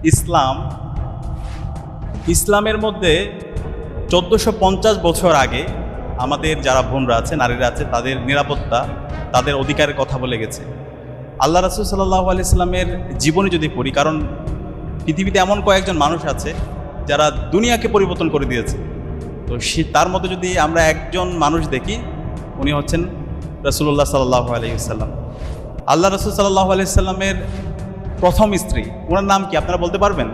ইসলাম, ইসলামের মধ্যে চোদ্দোশো বছর আগে আমাদের যারা বোনরা আছে, নারীরা আছে, তাদের নিরাপত্তা, তাদের অধিকারের কথা বলে গেছে। আল্লাহ রাসুল সাল্লাহ আলি ইসলামের জীবনী যদি পড়ি, কারণ পৃথিবীতে এমন কয়েকজন মানুষ আছে যারা দুনিয়াকে পরিবর্তন করে দিয়েছে। তো সে, তার মধ্যে যদি আমরা একজন মানুষ দেখি, উনি হচ্ছেন রসুল্লাহ সাল্লাহ আলহিসাল্লাম আল্লাহ রসুল সাল্লাহ আলহিসাল্লামের প্রথম স্ত্রী। ওনার নাম কি আপনারা বলতে পারবেন?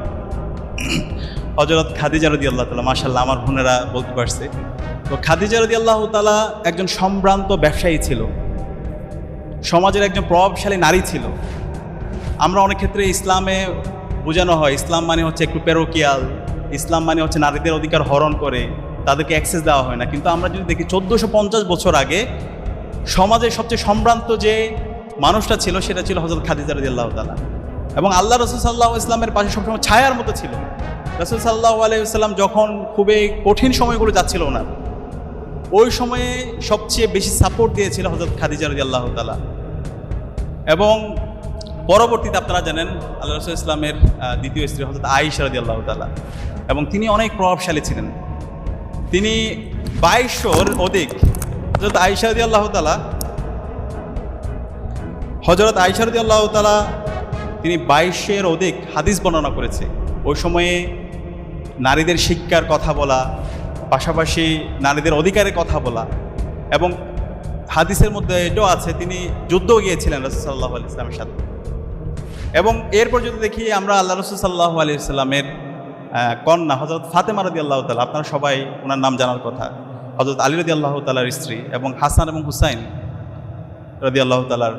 হজরত খাদিজা রদি আল্লাহ তালা মাসাল্লাহ আমার বোনেরা বলতে পারছে। তো খাদিজা রদি আল্লাহ তালা একজন সম্ভ্রান্ত ব্যবসায়ী ছিল। সমাজের একজন প্রভাবশালী নারী ছিল। আমরা অনেক ক্ষেত্রে ইসলামে বোঝানো হয়, ইসলাম মানে হচ্ছে একটু পেরোকিয়াল ইসলাম মানে হচ্ছে নারীদের অধিকার হরণ করে, তাদেরকে অ্যাক্সেস দেওয়া হয় না। কিন্তু আমরা যদি দেখি চোদ্দোশো পঞ্চাশ বছর আগে সমাজের সবচেয়ে সম্ভ্রান্ত যে মানুষটা ছিল, সেটা ছিল হজরত খাদিজা রদি আল্লাহ তালা এবং আল্লাহ রসুল সাল্লাহ ইসলামের পাশে সবসময় ছায়ার মতো ছিল। রসুল সাল্লাহ আলাইসাল্লাম যখন খুবই কঠিন সময়গুলো যাচ্ছিল ওনার, ওই সময়ে সবচেয়ে বেশি সাপোর্ট দিয়েছিল হজরত খাদিজা রদি আল্লাহ তালা এবং পরবর্তীতে আপনারা জানেন আল্লাহ রসুল ইসলামের দ্বিতীয় স্ত্রী হজরত আইসা রদি আল্লাহ তালা এবং তিনি অনেক প্রভাবশালী ছিলেন। তিনি বাইশশোর অধিক হজরত আইসা রদি আল্লাহ তালা হজরত আইসারদি আল্লাহ তালা তিনি বাইশের অধিক হাদিস বর্ণনা করেছে। ওই সময়ে নারীদের শিক্ষার কথা বলা, পাশাপাশি নারীদের অধিকারের কথা বলা এবং হাদিসের মধ্যে এটাও আছে, তিনি যুদ্ধও গিয়েছিলেন রসুল সাল্লাহ আলি ইসলামের সাথে। এবং এরপর যদি দেখি আমরা আল্লাহ রসুল সাল্লাহ আলি ইসলামের কন্যা হজরত ফাতেমা রদি আল্লাহ তালা আপনারা সবাই ওনার নাম জানার কথা। হজরত আলী রদি আল্লাহ তালার স্ত্রী এবং হাসান এবং হুসাইন রদি আল্লাহ তালার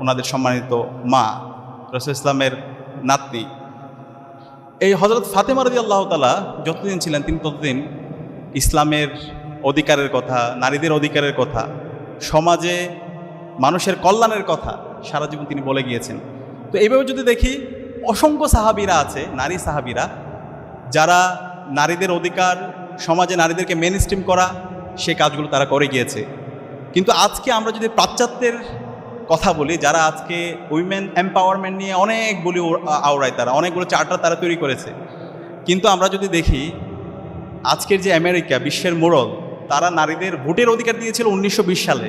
ওনাদের সম্মানিত মা। রসুল ইসলামের নাতনি। এই হজরত ফাতেমা রদি আল্লাহ তালা যতদিন ছিলেন তিনি ততদিন ইসলামের অধিকারের কথা, নারীদের অধিকারের কথা, সমাজে মানুষের কল্যাণের কথা সারা জীবন তিনি বলে গিয়েছেন। তো এইভাবে যদি দেখি, অসংখ্য সাহাবিরা আছে, নারী সাহাবিরা, যারা নারীদের অধিকার, সমাজে নারীদেরকে মেন স্ট্রিম করা, সে কাজগুলো তারা করে গিয়েছে। কিন্তু আজকে আমরা যদি পাশ্চাত্যের কথা বলি, যারা আজকে উইমেন এম্পাওয়ারমেন্ট নিয়ে অনেকগুলি আওড়ায় তারা, অনেকগুলো চার্টার তারা তৈরি করেছে। কিন্তু আমরা যদি দেখি, আজকের যে আমেরিকা বিশ্বের মোড়ল, তারা নারীদের ভোটের অধিকার দিয়েছিল উনিশশো বিশ সালে।